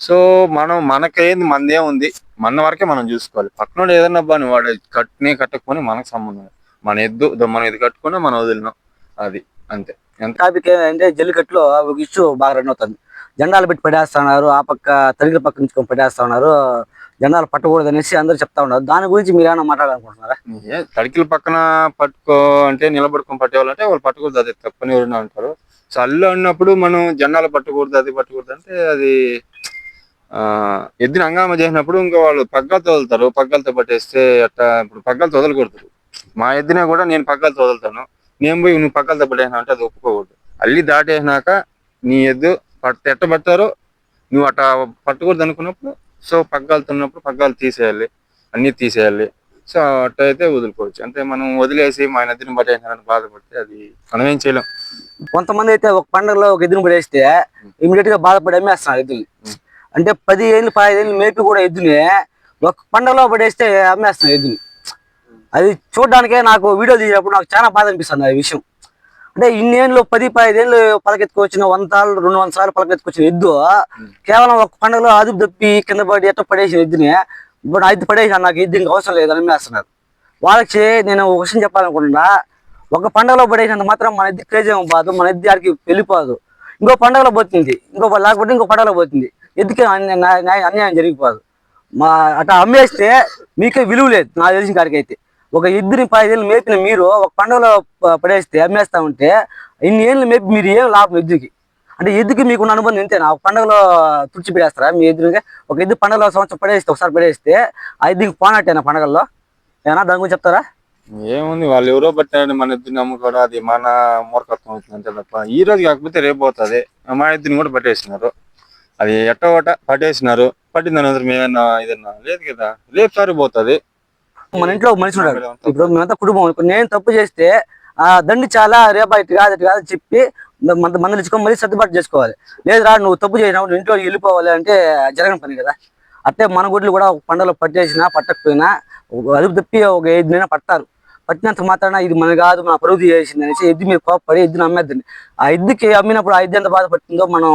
సో మనం మనకేంది మనదే ఉంది మన వరకే మనం చూసుకోవాలి. పక్కన ఏదైనా బాని వాడు కట్టునే కట్టకపోని మనకు సంబంధం లేదు. మన ఎద్దు దో- మనం ఇది కట్టుకున్నా మనం వదిలినాం. అది అంతే. ఎంత టాపిక్ ఏంటంటే జల్లికట్టులో ఒక ఇష్యూ బాగా రన్ అవుతుంది. జెండాలు పెట్టి పడేస్తున్నారు ఆ పక్క తరిగిన పక్క నుంచి పడేస్తా ఉన్నారు జెండాలు పట్టకూడదు అనేసి అందరూ చెప్తా ఉన్నారు. దాని గురించి మీరు ఏమైనా మాట్లాడాలనుకుంటున్నారా? తడికిల పక్కన పట్టుకో అంటే నిలబడుకొని పట్టేవాళ్ళంటే వాళ్ళు పట్టకూడదు అది తప్పని ఎవరైనా అంటారు. సో అల్లు అన్నప్పుడు మనం జెండాలు పట్టకూడదు అది పట్టకూడదు అంటే అది ఆ ఎద్దుని హంగామా చేసినప్పుడు ఇంకా వాళ్ళు పగ్గాలతో వదులుతారు పగ్గాలతో పట్టేస్తే అట్టా ఇప్పుడు పగ్గాలతో వదలకూడదు మా ఎద్దునే కూడా నేను పగ్గాలతో వదులుతాను నేను పోయి నువ్వు పగ్గాలతో పట్టేసినా అంటే అది ఒప్పుకోకూడదు. అల్లి దాటేసినాక నీ ఎద్దు పట్ట ఎట్ట నువ్వు అట్ట పట్టకూడదు అనుకున్నప్పుడు సో పగ్గాలు ఉన్నప్పుడు పగ్గాలు తీసేయాలి. అన్ని తీసేయాలి. సో అట్టయితే వదులుకోవచ్చు. అంటే మనం వదిలేసి మా ఎద్దుని పట్టేసినారని బాధపడితే అది మనం ఏం చేయలేం. కొంతమంది అయితే ఒక పండుగలో ఒక ఎద్దును పడేస్తే ఇమీడియట్గా బాధపడి అమ్మేస్తున్నారు ఎద్దులు. అంటే పది ఏళ్ళు పదిహేను ఏళ్ళు మేపి కూడా ఎద్దుని ఒక పండుగలో పడేస్తే అమ్మేస్తున్నారు ఎద్దుని అది చూడడానికే నాకు వీడియో తీసినప్పుడు నాకు చాలా బాధ అనిపిస్తుంది ఆ విషయం. అంటే ఇన్నేళ్ళు పది పదిహేను పలకెత్తుకొచ్చిన వంద సార్లు రెండు వందల సార్లు పలకెత్తుకొచ్చిన ఎద్దు కేవలం ఒక పండుగలో అదుపు తప్పి కింద పడి ఎట్ట పడేసిన ఎద్దుని ఇప్పుడు ఐదు పడేసిన నాకు ఎద్దు ఇంకా అవసరం లేదని అమ్మేస్తున్నారు వాళ్ళకి నేను ఒక విషయం చెప్పాలనుకుంటున్నా. ఒక పండుగలో పడేసినంత మాత్రం మన ఇద్దరు క్రేజ్ ఏమో పోదు మన ఇద్దరు ఆడికి వెళ్ళిపోదు. ఇంకో పండుగలో పోతుంది. ఇంకో లేకపోతే ఇంకో పండుగలో పోతుంది. ఎద్దుకే అన్యాయం జరిగిపోదు. మా అట్లా అమ్మేస్తే మీకే విలువ లేదు నాకు తెలిసిన కాడికి అయితే ఒక ఇద్దరిని పదిహేళ్ళు మేపిన మీరు ఒక పండుగలో పడేస్తే అమ్మేస్తా ఉంటే ఇన్ని ఏళ్ళు మేపి మీరు ఏం లాభం ఎద్దుకి? అంటే ఎద్దుకి మీకున్న అనుబంధం ఇంతేనా? ఒక పండుగలో తుడిచిపెడేస్తారా మీ ఎద్దుకి ఒక ఎద్దు పండుగలో సంవత్సరం పడేస్తే ఒకసారి పడేస్తే ఆ ఎద్దుకి పోనట్టేనా పండుగల్లో? ఏనా దాని గురించి చెప్తారా? ఏముంది వాళ్ళు ఎవరో పట్టారని మన ఇద్దరిని నమ్ముకోవడం అది మన మూర్ఖత్వం అవుతుంది అంతే తప్ప ఈ రోజు కాకపోతే రేపు పోతుంది. మా ఇద్దరిని కూడా పట్టేసినారు. అది ఎట్ట పట్టేసినారు. పట్టిందని అందరూ మేమన్నా ఇదన్నా? లేదు కదా. రేపు సారి పోతుంది. మన ఇంట్లో ఒక మనిషి ఉన్నాడు. ఇప్పుడు మేమంతా కుటుంబం. ఇప్పుడు నేను తప్పు చేస్తే ఆ దండి చాలా రేపా ఇటు కాదు ఇటు కాదు చెప్పి మన మందులు ఇచ్చుకొని మళ్ళీ సర్దుబాటు చేసుకోవాలి. లేదురా నువ్వు తప్పు చేసినావు నువ్వు ఇంట్లో వెళ్ళిపోవాలి అంటే జరగని పని కదా. అట్టే మన గుడ్లు కూడా ఒక పండుగలో పట్టేసినా పట్టకపోయినా అదుపు తప్పి ఒక ఎద్దునైనా పడతారు. పట్టినంత మాత్రాన ఇది మన కాదు మన పరుగు చేసింది అనేసి ఎద్దు మీద కోపడి ఎద్దుని అమ్మేద్దండి. ఆ ఎద్దుకి అమ్మినప్పుడు ఆ ఎద్దు ఎంత బాధపడుతుందో మనం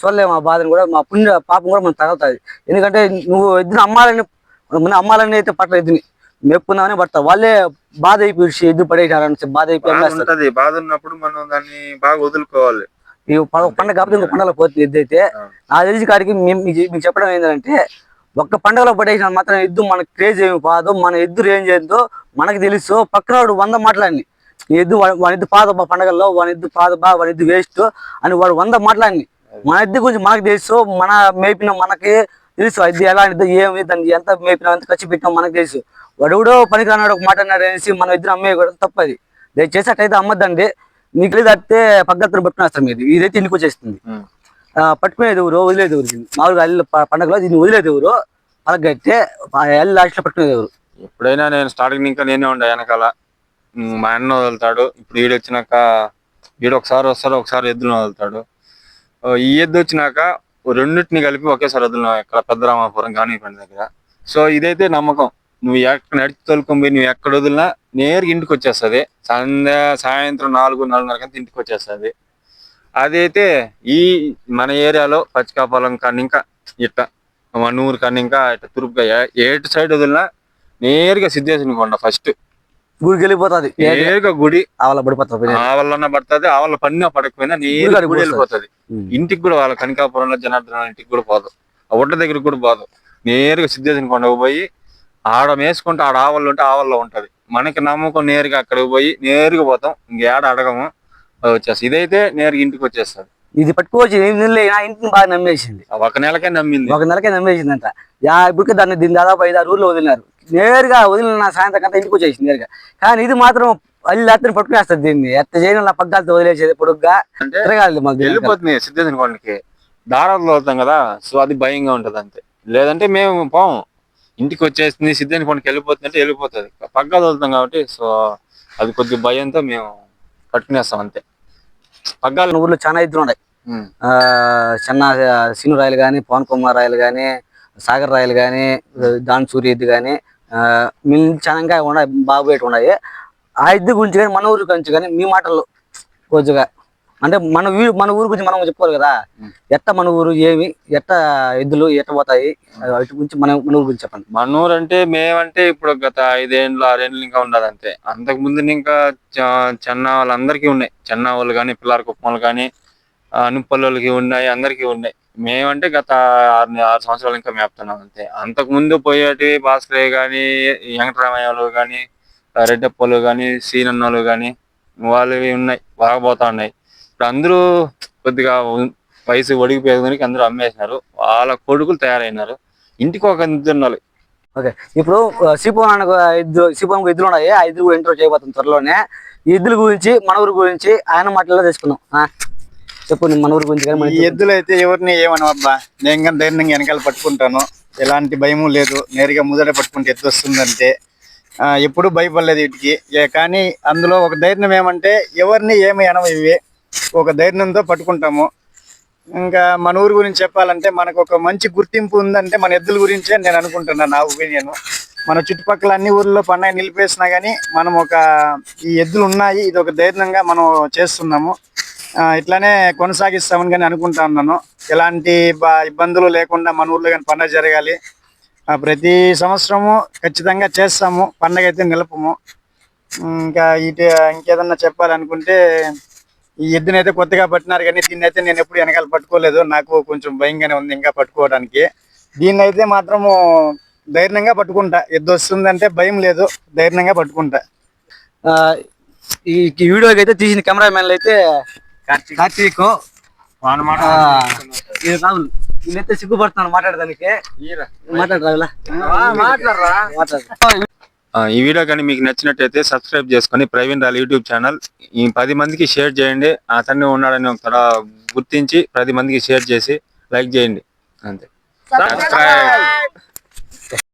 చూడలేము. ఆ బాధను కూడా మా పుణ్య పాపం కూడా మనం తగులుతుంది. ఎందుకంటే నువ్వు ఎద్దుని అమ్మాలని మన అమ్మాలని అయితే పట్ల ఎద్దుని. మేపుకుందామని పడతారు వాళ్ళే బాధ అయిపోయి ఎద్దు పడేసారని బాధ అయిపోయి బాధ ఉన్నప్పుడు మనం దాన్ని బాగా వదులుకోవాలి. ఈ పండగ కాబట్టి ఇంకో పండగలో పోతుంది ఎద్దు అయితే నా తెలిసి కాడికి మేము మీకు చెప్పడం ఏంటంటే ఒక్క పండగలో పడేసిన మాత్రం ఎద్దు మనకు క్రేజ్ ఏమి కాదు. మన ఎద్దు రేంజ్ ఏందో మనకు తెలుసు. పక్కన వాడు వంద మాట్లాడి ఈ ఎద్దు వా- వాని ఎద్దు పాద పండగల్లో వాని ఎద్దు పాద బా వాని ఎద్దు వేస్ట్ అని వాడు వంద మాట్లాడి మన ఎద్దు గురించి మనకు తెలుసు. మన మేపిన మనకి తెలుసు. ఎద్దు ఎలాంటిదో ఏమి దాన్ని ఎంత మేపినా ఎంత ఖర్చు పెట్టినా మనకు తెలుసు. వాడు ఎవడో పనికిరానాడు ఒక మాట అన్నాడు అనేసి మన ఇద్దరు అమ్మేయకూడదు తప్పది. దయచేసి అట్టయితే అమ్మద్దండి. నీకు లేదు అట్టే పగ్గత్తులు పట్టుకునేస్తాం ఇది ఇదైతే ఇంటికి వచ్చేస్తుంది పట్టుకునేది ఎవరు? వదిలేది ఎవరు. మామూలుగా అల్లి పండగలో దీన్ని వదిలేది ఎవరు? పలగట్టే ఎల్లు లాస్ట్లో పట్టుకునేది ఎవరు? ఎప్పుడైనా నేను స్టార్టింగ్ ఇంకా నేనే ఉండే వెనకాల. మా అన్న వదులుతాడు. ఇప్పుడు ఈడు వచ్చినాక ఈడు ఒకసారి వస్తాడు ఒకసారి ఎద్దులను వదులుతాడు. ఈ ఎద్దు వచ్చినాక రెండింటిని కలిపి ఒకేసారి వదిలినాం ఇక్కడ పెద్దరామాపురం గానిపండి దగ్గర. సో ఇదైతే నమ్మకం. నువ్వు ఎక్కడ నడిచి తోలుకొని పోయి నువ్వు ఎక్కడ వదిలినా నేరుగా ఇంటికి వచ్చేస్తుంది. సంధ్య సాయంత్రం నాలుగు నాలుగున్నర కంతా ఇంటికి వచ్చేస్తుంది. అదైతే ఈ మన ఏరియాలో పచ్చికాపాలెం కానీ ఇంకా ఇట్ట మన ఊరు కానీ ఇంకా ఇట్ట తురుపుగా ఏటు సైడ్ వదిలినా నేరుగా సిద్ధేశ్వరుని కొండ ఫస్ట్. గుడికి వెళ్ళిపోతుంది. నేరుగా గుడి. ఆవల పడిపోతుంది ఆవలన్న పడుతుంది ఆవల పడినా పడకపోయినా నేరుగా గుడి పోతుంది. వెళ్ళిపోతుంది. ఇంటికి కూడా వాళ్ళ కనకాపురంలో జనార్దన ఇంటికి కూడా పోదు. ఆ ఒడ్ల దగ్గరికి కూడా పోదు. నేరుగా సిద్ధేశ్వరుని కొండకు పోయి ఆడ మేసుకుంటే ఆడ ఆవల్లో ఉంటే ఆవల్లో ఉంటది. మనకి నమ్మకం నేరుగా అక్కడికి పోయి నేరుగా పోతాం. ఇంకేడ అడగము. అది వచ్చేస్తుంది. ఇదైతే నేరుగా ఇంటికి వచ్చేస్తుంది. ఇది పట్టుకోవచ్చు. ఎనిమిది నెలలు అయినా ఇంటిని బాగా నమ్మేసింది. ఒక నెలకే నమ్మింది. ఒక నెలకే నమ్మేసిందంట. యా ఇప్పుడు దాన్ని దీన్ని దాదాపు ఐదు ఆరు ఊర్లో వదిలినారు. నేరుగా వదిలిన సాయంత్రం అంతా ఇంటికి వచ్చేసింది నేరుగా. కానీ ఇది మాత్రం అల్లి రాత్రి పట్టుకునేస్తుంది దీన్ని. ఎత్త చేయడం నా పగ్గాలతో వదిలేసేది పొడుగ్గా. తిరగాలి మాకు. వెళ్ళిపోతుంది సిద్ధేశ్వర కొండకి. దారాలు తోలుతాం కదా సో అది భయంగా ఉంటది అంతే. లేదంటే మేము పోము ఇంటికి వచ్చేస్తుంది సిద్ధేశ్వర కొండకి వెళ్ళిపోతుంది. అంటే వెళ్ళిపోతుంది పగ్గా తోలుతాం కాబట్టి సో అది కొద్ది భయంతో మేము పట్టుకునేస్తాం అంతే. పగ్గాలు ఊర్లో చాలా ఇద్దరు ఉన్నాయి చిన్న సీను రాయలు కానీ పవన్ కుమార్ రాయలు కానీ సాగర్ రాయలు కానీ దాని సూర్య ఎద్దు కానీ మిల్ చాలా ఉన్నాయి బాబు ఉన్నాయి ఆ ఇద్దు గురించి కానీ మన ఊరి గురించి కానీ మీ మాటల్లో కొద్దిగా అంటే మన ఊరు మన ఊరు గురించి మనం చెప్పుకోవాలి కదా. ఎట్ట మన ఊరు ఏమి ఎట్ట ఎద్దులు ఎట్ట పోతాయి వాటి గురించి మన మన ఊరు గురించి చెప్పండి. మనూరు అంటే మేమంటే ఇప్పుడు గత ఐదేళ్ళు ఆరేళ్ళు ఇంకా ఉన్నది అంతే. అంతకు ముందు ఇంకా చెన్న వాళ్ళందరికీ ఉన్నాయి. చెన్న వాళ్ళు కానీ పిల్లల కుప్పలు కానీ అనుపల్లకి ఉన్నాయి అందరికీ ఉన్నాయి. మేమంటే గత ఆరు ఆరు సంవత్సరాలు ఇంకా మేపుతున్నాం అంతే. అంతకు ముందు పోయేటి భాస్కరయ్య కానీ వెంకటరామయ్యలు కానీ రెడ్డప్పలు కానీ సీనన్నలు కానీ వాళ్ళవి ఉన్నాయి బాగా పోతా ఉన్నాయి. ఇప్పుడు అందరూ కొద్దిగా వయసు ఒడిగిపోయేదానికి అందరూ అమ్మేసినారు. వాళ్ళ కొడుకులు తయారైనారు. ఇంటికి ఒక ఇద్దరు ఉన్నారు. ఓకే. ఇప్పుడు సీపోన్ అన్న ఇద్దరు సీపోన్ ఇద్దరు ఉన్నాయి. ఆ ఇద్దరు కూడా ఇంట్రో చేయబోతుంది త్వరలోనే. ఈ ఇద్దరు గురించి మన ఊరు గురించి ఆయన మాటల్లో తెలుసుకుందాం. ఆ, చెప్పు నీ మన ఊరు గురించి ఎద్దులు అయితే ఎవరిని ఏమనవబ్బా నేను కానీ ధైర్యంగా వెనకాల పట్టుకుంటాను. ఎలాంటి భయము లేదు. నేరుగా ముదట పట్టుకుంటే ఎత్తు వస్తుందంటే. ఆ, ఎప్పుడూ భయపడలేదు వీటికి. ఏ- కానీ అందులో ఒక ధైర్యం ఏమంటే ఎవరిని ఏమి అనవు ఇవి. ఒక ధైర్యంతో పట్టుకుంటాము. ఇంకా మన ఊరు గురించి చెప్పాలంటే మనకు ఒక మంచి గుర్తింపు ఉందంటే మన ఎద్దుల గురించే నేను అనుకుంటున్నాను నా ఒపీనియన్. మన చుట్టుపక్కల అన్ని ఊర్లో పండగ నిలిపేసినా కానీ మనం ఒక ఈ ఎద్దులు ఉన్నాయి ఇది ఒక ధైర్యంగా మనం చేస్తున్నాము. ఇట్లానే కొనసాగిస్తామని కానీ అనుకుంటా ఉన్నాను. ఎలాంటి ఇబ్బందులు లేకుండా మన ఊర్లో కానీ పండగ జరగాలి. ఆ, ప్రతి సంవత్సరము ఖచ్చితంగా చేస్తాము పండగ అయితే నిలపము. ఇంకా ఇటు ఇంకేదన్నా చెప్పాలనుకుంటే ఈ ఎద్దునైతే కొత్తగా పట్టినారు కానీ దీన్ని అయితే నేను ఎప్పుడు వెనకాల పట్టుకోలేదు. నాకు కొంచెం భయంగానే ఉంది ఇంకా పట్టుకోవడానికి. దీన్ని అయితే మాత్రము ధైర్యంగా పట్టుకుంటా. ఎద్దు వస్తుందంటే భయం లేదు ధైర్యంగా పట్టుకుంటా. ఆ, ఈ వీడియోకి అయితే తీసిన కెమెరామెన్లు అయితే కార్తీక్. ఇది రాహుల్ నేనైతే సిగ్గుపడుతున్నాను మాట్లాడడానికి. మాట్లాడు రాహుల్ మాట్లాడరా? మాట్లాడు. ఆ, ఈ వీడియో కానీ మీకు నచ్చినట్టయితే సబ్స్క్రైబ్ చేసుకొని ప్రవీణ్ రాల్ యూట్యూబ్ ఛానల్ ఈ పది మందికి షేర్ చేయండి. అతన్ని ఉన్నాడని ఒక గుర్తించి పది మందికి షేర్ చేసి లైక్ చేయండి. అంతే. సబ్స్క్రైబ్